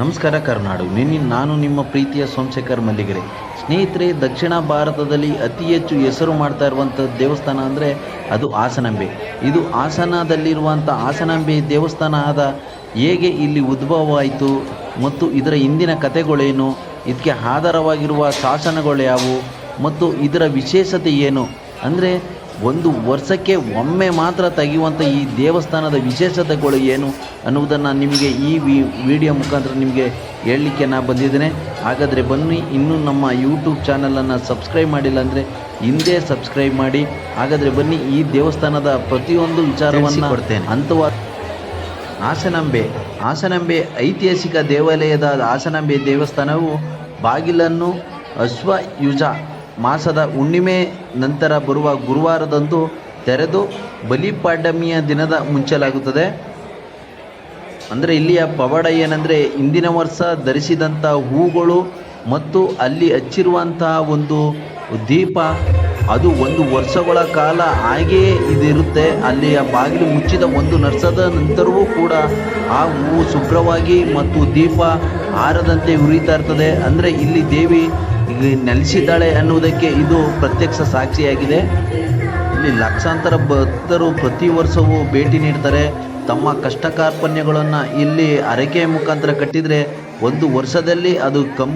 ನಮಸ್ಕಾರ ಕರ್ನಾಡು. ನಿನ್ನೆ ನಾನು ನಿಮ್ಮ ಪ್ರೀತಿಯ ಸೋಮಶೇಖರ್ ಮಲ್ಲಿಗೆರೆ. ಸ್ನೇಹಿತರೆ, ದಕ್ಷಿಣ ಭಾರತದಲ್ಲಿ ಅತಿ ಹೆಚ್ಚು ಹೆಸರು ಮಾಡ್ತಾ ಇರುವಂಥ ದೇವಸ್ಥಾನ ಅಂದರೆ ಅದು ಹಾಸನಾಂಬೆ. ಇದು ಹಾಸನದಲ್ಲಿರುವಂಥ ಹಾಸನಾಂಬೆ ದೇವಸ್ಥಾನ ಆದ ಹೇಗೆ ಇಲ್ಲಿ ಉದ್ಭವವಾಯಿತು ಮತ್ತು ಇದರ ಹಿಂದಿನ ಕಥೆಗಳೇನು, ಇದಕ್ಕೆ ಆಧಾರವಾಗಿರುವ ಶಾಸನಗಳು ಯಾವುವು ಮತ್ತು ಇದರ ವಿಶೇಷತೆ ಏನು? ಅಂದರೆ ಒಂದು ವರ್ಷಕ್ಕೆ ಒಮ್ಮೆ ಮಾತ್ರ ತೆಗೆಯುವಂಥ ಈ ದೇವಸ್ಥಾನದ ವಿಶೇಷತೆಗಳು ಏನು ಅನ್ನುವುದನ್ನು ನಿಮಗೆ ಈ ವಿ ವಿಡಿಯೋ ಮುಖಾಂತರ ನಿಮಗೆ ಹೇಳಲಿಕ್ಕೆ ನಾನು ಬಂದಿದ್ದೇನೆ. ಹಾಗಾದರೆ ಬನ್ನಿ ಇನ್ನೂ ನಮ್ಮ ಯೂಟ್ಯೂಬ್ ಚಾನಲನ್ನು ಸಬ್ಸ್ಕ್ರೈಬ್ ಮಾಡಿಲ್ಲ ಅಂದರೆ ಹಿಂದೆ ಸಬ್ಸ್ಕ್ರೈಬ್ ಮಾಡಿ. ಹಾಗಾದರೆ ಬನ್ನಿ ಈ ದೇವಸ್ಥಾನದ ಪ್ರತಿಯೊಂದು ವಿಚಾರವನ್ನು ಕೊಡ್ತೇನೆ ಹಂತವಾಗಿ ಹಾಸನಾಂಬೆ ಹಾಸನಾಂಬೆ ಐತಿಹಾಸಿಕ ದೇವಾಲಯದ ಹಾಸನಾಂಬೆ ದೇವಸ್ಥಾನವು ಬಾಗಿಲನ್ನು ಅಶ್ವಯುಜ ಮಾಸದ ಹುಣ್ಣಿಮೆ ನಂತರ ಬರುವ ಗುರುವಾರದಂದು ತೆರೆದು ಬಲಿಪಾಡಮಿಯ ದಿನದ ಮುಂಚಲಾಗುತ್ತದೆ. ಅಂದರೆ ಇಲ್ಲಿಯ ಪವಾಡ ಏನಂದರೆ ಇಂದಿನ ವರ್ಷ ಧರಿಸಿದಂಥ ಹೂಗಳು ಮತ್ತು ಅಲ್ಲಿ ಹಚ್ಚಿರುವಂತಹ ಒಂದು ದೀಪ, ಅದು ಒಂದು ವರ್ಷಗಳ ಕಾಲ ಹಾಗೆಯೇ ಇದಿರುತ್ತೆ. ಅಲ್ಲಿಯ ಬಾಗಿಲು ಮುಚ್ಚಿದ ಒಂದು ನರ್ಸದ ನಂತರವೂ ಕೂಡ ಆ ಹೂವು ಶುಭ್ರವಾಗಿ ಮತ್ತು ದೀಪ ಆರದಂತೆ ಉರಿತಾ ಇರ್ತದೆ. ಅಂದರೆ ಇಲ್ಲಿ ದೇವಿ ಈಗ ನೆಲೆಸಿದ್ದಾಳೆ ಅನ್ನುವುದಕ್ಕೆ ಇದು ಪ್ರತ್ಯಕ್ಷ ಸಾಕ್ಷಿಯಾಗಿದೆ. ಇಲ್ಲಿ ಲಕ್ಷಾಂತರ ಭಕ್ತರು ಪ್ರತಿ ವರ್ಷವೂ ಭೇಟಿ ನೀಡ್ತಾರೆ. ತಮ್ಮ ಕಷ್ಟ ಕಾರ್ಪಣ್ಯಗಳನ್ನು ಇಲ್ಲಿ ಅರಕೆಯ ಮುಖಾಂತರ ಕಟ್ಟಿದರೆ ಒಂದು ವರ್ಷದಲ್ಲಿ ಅದು ಕಂ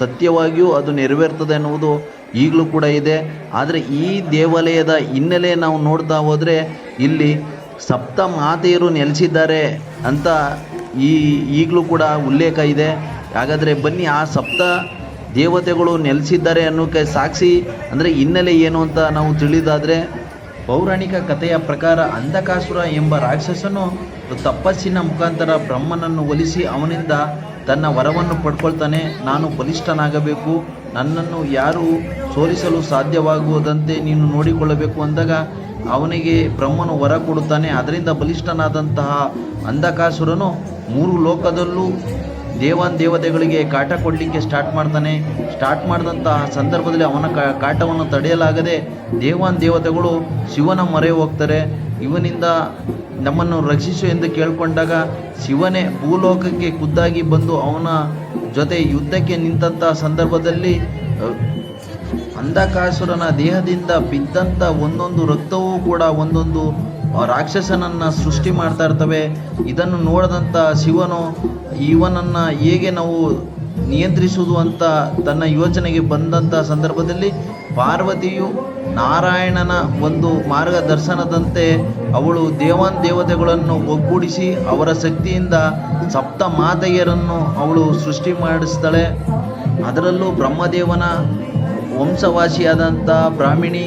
ಸತ್ಯವಾಗಿಯೂ ಅದು ನೆರವೇರ್ತದೆ ಅನ್ನುವುದು ಈಗಲೂ ಕೂಡ ಇದೆ. ಆದರೆ ಈ ದೇವಾಲಯದ ಹಿನ್ನೆಲೆ ನಾವು ನೋಡ್ತಾ ಹೋದರೆ ಇಲ್ಲಿ ಸಪ್ತ ಮಾತೆಯರು ನೆಲೆಸಿದ್ದಾರೆ ಅಂತ ಈ ಈಗಲೂ ಕೂಡ ಉಲ್ಲೇಖ ಇದೆ. ಹಾಗಾದರೆ ಬನ್ನಿ ಆ ಸಪ್ತ ದೇವತೆಗಳು ನೆಲೆಸಿದ್ದಾರೆ ಅನ್ನೋಕ್ಕೆ ಸಾಕ್ಷಿ ಅಂದರೆ ಹಿನ್ನೆಲೆ ಏನು ಅಂತ ನಾವು ತಿಳಿದಾದರೆ ಪೌರಾಣಿಕ ಕಥೆಯ ಪ್ರಕಾರ ಅಂಧಕಾಸುರ ಎಂಬ ರಾಕ್ಷಸನು ತಪಸ್ಸಿನ ಮುಖಾಂತರ ಬ್ರಹ್ಮನನ್ನು ಒಲಿಸಿ ಅವನಿಂದ ತನ್ನ ವರವನ್ನು ಪಡ್ಕೊಳ್ತಾನೆ, ನಾನು ಬಲಿಷ್ಠನಾಗಬೇಕು, ನನ್ನನ್ನು ಯಾರು ಸೋಲಿಸಲು ಸಾಧ್ಯವಾಗುವುದಂತೆ ನೀನು ನೋಡಿಕೊಳ್ಳಬೇಕು ಅಂದಾಗ ಅವನಿಗೆ ಬ್ರಹ್ಮನು ವರ ಕೊಡುತ್ತಾನೆ. ಅದರಿಂದ ಬಲಿಷ್ಠನಾದಂತಹ ಅಂಧಕಾಸುರನು ಮೂರು ಲೋಕದಲ್ಲೂ ದೇವಾನ್ ದೇವತೆಗಳಿಗೆ ಕಾಟ ಕೊಡಲಿಕ್ಕೆ ಸ್ಟಾರ್ಟ್ ಮಾಡ್ತಾನೆ. ಸ್ಟಾರ್ಟ್ ಮಾಡಿದಂತಹ ಸಂದರ್ಭದಲ್ಲಿ ಅವನ ಕಾಟವನ್ನು ತಡೆಯಲಾಗದೆ ದೇವಾನ್ ದೇವತೆಗಳು ಶಿವನ ಮೊರೆ ಹೋಗ್ತಾರೆ. ಇವನಿಂದ ನಮ್ಮನ್ನು ರಕ್ಷಿಸು ಎಂದು ಕೇಳಿಕೊಂಡಾಗ ಶಿವನೇ ಭೂಲೋಕಕ್ಕೆ ಖುದ್ದಾಗಿ ಬಂದು ಅವನ ಜೊತೆ ಯುದ್ಧಕ್ಕೆ ನಿಂತಹ ಸಂದರ್ಭದಲ್ಲಿ ಅಂಧಕಾಸುರನ ದೇಹದಿಂದ ಬಿದ್ದಂಥ ಒಂದೊಂದು ರಕ್ತವೂ ಕೂಡ ಒಂದೊಂದು ರಾಕ್ಷಸನನ್ನು ಸೃಷ್ಟಿ ಮಾಡ್ತಾ ಇರ್ತವೆ. ಇದನ್ನು ನೋಡಿದಂಥ ಶಿವನು ಇವನನ್ನು ಹೇಗೆ ನಾವು ನಿಯಂತ್ರಿಸುವುದು ಅಂತ ತನ್ನ ಯೋಚನೆಗೆ ಬಂದಂಥ ಸಂದರ್ಭದಲ್ಲಿ ಪಾರ್ವತಿಯು ನಾರಾಯಣನ ಒಂದು ಮಾರ್ಗದರ್ಶನದಂತೆ ಅವಳು ದೇವಾನ್ ದೇವತೆಗಳನ್ನು ಒಗ್ಗೂಡಿಸಿ ಅವರ ಶಕ್ತಿಯಿಂದ ಸಪ್ತ ಮಾತೆಯರನ್ನು ಅವಳು ಸೃಷ್ಟಿ ಮಾಡಿಸ್ತಾಳೆ. ಅದರಲ್ಲೂ ಬ್ರಹ್ಮದೇವನ ವಂಶವಾಸಿಯಾದಂಥ ಬ್ರಾಹ್ಮಿಣಿ,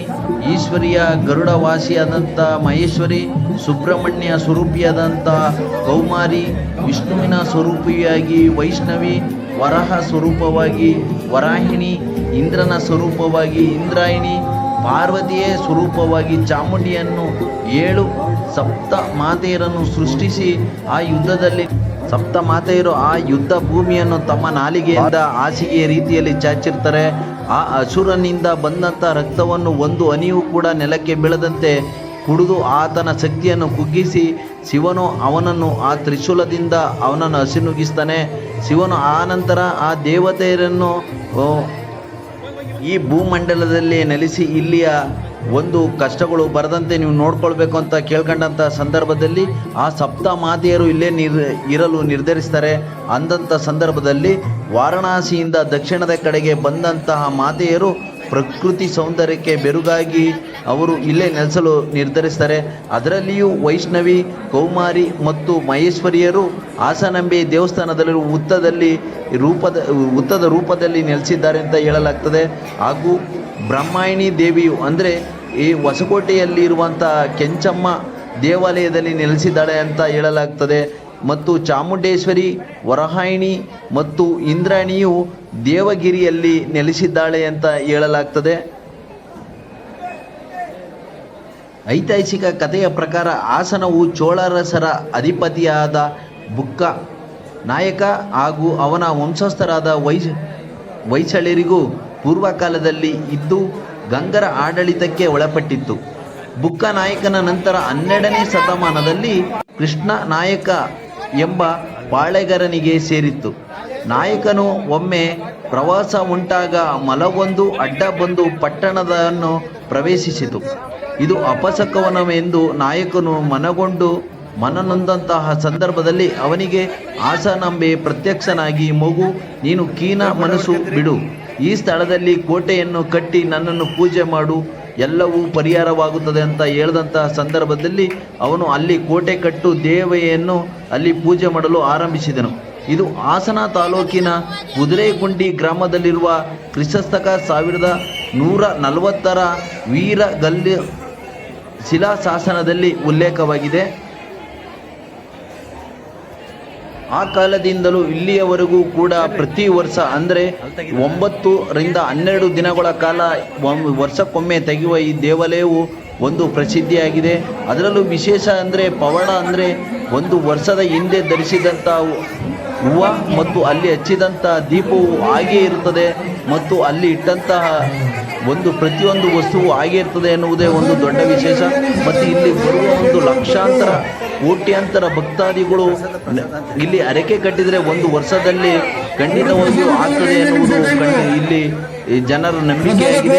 ಈಶ್ವರಿಯ ಗರುಡವಾಸಿಯಾದಂಥ ಮಹೇಶ್ವರಿ, ಸುಬ್ರಹ್ಮಣ್ಯ ಸ್ವರೂಪಿಯಾದಂಥ ಕೌಮಾರಿ ವಿಷ್ಣುವಿನ ಸ್ವರೂಪಿಯಾಗಿ ವೈಷ್ಣವಿ, ವರಹ ಸ್ವರೂಪವಾಗಿ ವರಾಹಿಣಿ, ಇಂದ್ರನ ಸ್ವರೂಪವಾಗಿ ಇಂದ್ರಾಯಿಣಿ, ಪಾರ್ವತಿಯೇ ಸ್ವರೂಪವಾಗಿ ಚಾಮುಂಡಿಯನ್ನು ಏಳು ಸಪ್ತ ಮಾತೆಯರನ್ನು ಸೃಷ್ಟಿಸಿ ಆ ಯುದ್ಧದಲ್ಲಿ ಸಪ್ತ ಮಾತೆಯರು ಆ ಯುದ್ಧ ಭೂಮಿಯನ್ನು ತಮ್ಮ ನಾಲಿಗೆಯಿಂದ ಹಾಸಿಗೆಯ ರೀತಿಯಲ್ಲಿ ಚಾಚಿರ್ತಾರೆ. ಆ ಅಸುರನಿಂದ ಬಂದಂಥ ರಕ್ತವನ್ನು ಒಂದು ಹನಿಯೂ ಕೂಡ ನೆಲಕ್ಕೆ ಬೀಳದಂತೆ ಕುಡಿದು ಆತನ ಶಕ್ತಿಯನ್ನು ಕುಗ್ಗಿಸಿ ಶಿವನು ಅವನನ್ನು ಆ ತ್ರಿಶೂಲದಿಂದ ಅವನನ್ನು ಹಸಿನುಗಿಸ್ತಾನೆ. ಶಿವನು ಆನಂತರ ಆ ದೇವತೆಯರನ್ನು ಈ ಭೂಮಂಡಲದಲ್ಲಿ ನೆಲೆಸಿ ಇಲ್ಲಿಯ ಒಂದು ಕಷ್ಟಗಳು ಬರದಂತೆ ನೀವು ನೋಡ್ಕೊಳ್ಬೇಕು ಅಂತ ಕೇಳ್ಕೊಂಡಂಥ ಸಂದರ್ಭದಲ್ಲಿ ಆ ಸಪ್ತ ಮಾತೆಯರು ಇಲ್ಲೇ ನಿರ್ ಇರಲು ನಿರ್ಧರಿಸ್ತಾರೆ. ಅಂದಂಥ ಸಂದರ್ಭದಲ್ಲಿ ವಾರಣಾಸಿಯಿಂದ ದಕ್ಷಿಣದ ಕಡೆಗೆ ಬಂದಂತಹ ಮಾತೆಯರು ಪ್ರಕೃತಿ ಸೌಂದರ್ಯಕ್ಕೆ ಬೆರುಗಾಗಿ ಅವರು ಇಲ್ಲೇ ನೆಲೆಸಲು ನಿರ್ಧರಿಸ್ತಾರೆ. ಅದರಲ್ಲಿಯೂ ವೈಷ್ಣವಿ, ಕೌಮಾರಿ ಮತ್ತು ಮಹೇಶ್ವರಿಯರು ಹಾಸನಾಂಬೆ ದೇವಸ್ಥಾನದಲ್ಲಿ ಉತ್ತದಲ್ಲಿ ರೂಪದ, ಉತ್ತದ ರೂಪದಲ್ಲಿ ನೆಲೆಸಿದ್ದಾರೆ ಅಂತ ಹೇಳಲಾಗ್ತದೆ. ಹಾಗೂ ಬ್ರಹ್ಮಾಯಿಣಿ ದೇವಿಯು ಅಂದರೆ ಈ ಹೊಸಕೋಟೆಯಲ್ಲಿರುವಂಥ ಕೆಂಚಮ್ಮ ದೇವಾಲಯದಲ್ಲಿ ನೆಲೆಸಿದ್ದಾಳೆ ಅಂತ ಹೇಳಲಾಗ್ತದೆ. ಮತ್ತು ಚಾಮುಂಡೇಶ್ವರಿ, ವರಹಾಯಿಣಿ ಮತ್ತು ಇಂದ್ರಾಣಿಯು ದೇವಗಿರಿಯಲ್ಲಿ ನೆಲೆಸಿದ್ದಾಳೆ ಅಂತ ಹೇಳಲಾಗ್ತದೆ. ಐತಿಹಾಸಿಕ ಕಥೆಯ ಪ್ರಕಾರ ಆಸನವು ಚೋಳರಸರ ಅಧಿಪತಿಯಾದ ಬುಕ್ಕ ನಾಯಕ ಹಾಗೂ ಅವನ ವಂಶಸ್ಥರಾದ ವೈ ಹೊಯ್ಸಳರಿಗೂ ಪೂರ್ವಕಾಲದಲ್ಲಿ ಇದ್ದು ಗಂಗರ ಆಡಳಿತಕ್ಕೆ ಒಳಪಟ್ಟಿತ್ತು. ಬುಕ್ಕ ನಾಯಕನ ನಂತರ ಹನ್ನೆರಡನೇ ಶತಮಾನದಲ್ಲಿ ಕೃಷ್ಣ ನಾಯಕ ಎಂಬ ಪಾಳೆಗಾರನಿಗೆ ಸೇರಿತ್ತು. ನಾಯಕನು ಒಮ್ಮೆ ಪ್ರವಾಸ ಉಂಟಾಗ ಮಲವೊಂದು ಅಡ್ಡ ಬಂದು ಪಟ್ಟಣದನ್ನು ಪ್ರವೇಶಿಸಿತು. ಇದು ಅಪಸಕವನವೆಂದು ನಾಯಕನು ಮನಗೊಂಡು ಮನನೊಂದಂತಹ ಸಂದರ್ಭದಲ್ಲಿ ಅವನಿಗೆ ಆಸನಂಬೆ ಪ್ರತ್ಯಕ್ಷನಾಗಿ, ಮಗು, ನೀನು ಕೀನ ಮನಸ್ಸು ಬಿಡು. ಈ ಸ್ಥಳದಲ್ಲಿ ಕೋಟೆಯನ್ನು ಕಟ್ಟಿ ನನ್ನನ್ನು ಪೂಜೆ ಮಾಡು, ಎಲ್ಲವೂ ಪರಿಹಾರವಾಗುತ್ತದೆ ಅಂತ ಹೇಳಿದಂತಹ ಸಂದರ್ಭದಲ್ಲಿ ಅವನು ಅಲ್ಲಿ ಕೋಟೆ ಕಟ್ಟು ದೇವೆಯನ್ನು ಅಲ್ಲಿ ಪೂಜೆ ಮಾಡಲು ಆರಂಭಿಸಿದನು. ಇದು ಹಾಸನ ತಾಲೂಕಿನ ಕುದುರೆಗುಂಡಿ ಗ್ರಾಮದಲ್ಲಿರುವ ಕ್ರಿಸ್ತಕ ಸಾವಿರದ ನೂರ ನಲವತ್ತರ ವೀರಗಲ್ಲು ಶಿಲಾಶಾಸನದಲ್ಲಿ ಉಲ್ಲೇಖವಾಗಿದೆ. ಆ ಕಾಲದಿಂದಲೂ ಇಲ್ಲಿಯವರೆಗೂ ಕೂಡ ಪ್ರತಿ ವರ್ಷ ಅಂದರೆ ಒಂಬತ್ತರಿಂದ ಹನ್ನೆರಡು ದಿನಗಳ ಕಾಲ ವರ್ಷಕ್ಕೊಮ್ಮೆ ತೆಗೆಯುವ ಈ ದೇವಾಲಯವು ಒಂದು ಪ್ರಸಿದ್ಧಿಯಾಗಿದೆ. ಅದರಲ್ಲೂ ವಿಶೇಷ ಅಂದರೆ ಪವಣ ಅಂದರೆ ಒಂದು ವರ್ಷದ ಹಿಂದೆ ಧರಿಸಿದಂಥ ಹೂವು ಮತ್ತು ಅಲ್ಲಿ ಹಚ್ಚಿದಂಥ ದೀಪವು ಹಾಗೇ ಇರುತ್ತದೆ ಮತ್ತು ಅಲ್ಲಿ ಇಟ್ಟಂತಹ ಒಂದು ಪ್ರತಿಯೊಂದು ವಸ್ತುವು ಆಗಿರ್ತದೆ ಎನ್ನುವುದೇ ಒಂದು ದೊಡ್ಡ ವಿಶೇಷ. ಮತ್ತು ಇಲ್ಲಿ ಬರುವ ಒಂದು ಲಕ್ಷಾಂತರ ಕೋಟ್ಯಾಂತರ ಭಕ್ತಾದಿಗಳು ಇಲ್ಲಿ ಅರಕೆ ಕಟ್ಟಿದರೆ ಒಂದು ವರ್ಷದಲ್ಲಿ ಖಂಡಿತವಾಗಿಯೂ ಆಗ್ತದೆ ಎನ್ನುವುದು ಇಲ್ಲಿ ಈ ಜನರ ನಂಬಿಕೆಯಾಗಿದೆ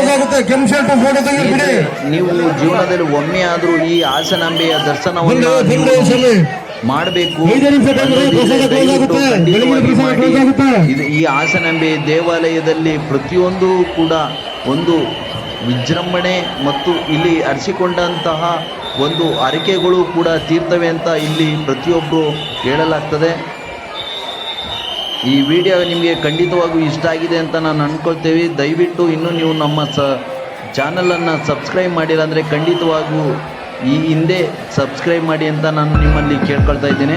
ತೆಗೆದ್ಬಿಡಿ ನೀವು ಜೀವನದಲ್ಲಿ ಒಮ್ಮೆ ಆದರೂ ಈ ಹಾಸನಾಂಬೆಯ ದರ್ಶನವನ್ನು ಮಾಡಬೇಕು. ಈ ಹಾಸನಾಂಬೆ ದೇವಾಲಯದಲ್ಲಿ ಪ್ರತಿಯೊಂದು ಕೂಡ ಒಂದು ವಿಜೃಂಭಣೆ ಮತ್ತು ಇಲ್ಲಿ ಅರಿಸಿಕೊಂಡಂತಹ ಒಂದು ಅರಿಕೆಗಳು ಕೂಡ ತೀರ್ತವೆ ಅಂತ ಇಲ್ಲಿ ಪ್ರತಿಯೊಬ್ಬರು ಹೇಳಲಾಗ್ತದೆ. ಈ ವಿಡಿಯೋ ನಿಮಗೆ ಖಂಡಿತವಾಗೂ ಇಷ್ಟ ಆಗಿದೆ ಅಂತ ನಾನು ಅಂದ್ಕೊಳ್ತೇವೆ ದಯವಿಟ್ಟು ಇನ್ನೂ ನೀವು ನಮ್ಮ ಸ ಚಾನಲನ್ನು ಸಬ್ಸ್ಕ್ರೈಬ್ ಮಾಡಿಲ್ಲ ಅಂದರೆ ಖಂಡಿತವಾಗೂ ಈ ಹಿಂದೆ ಸಬ್ಸ್ಕ್ರೈಬ್ ಮಾಡಿ ಅಂತ ನಾನು ನಿಮ್ಮಲ್ಲಿ ಕೇಳ್ಕೊಳ್ತಾ ಇದ್ದೇನೆ.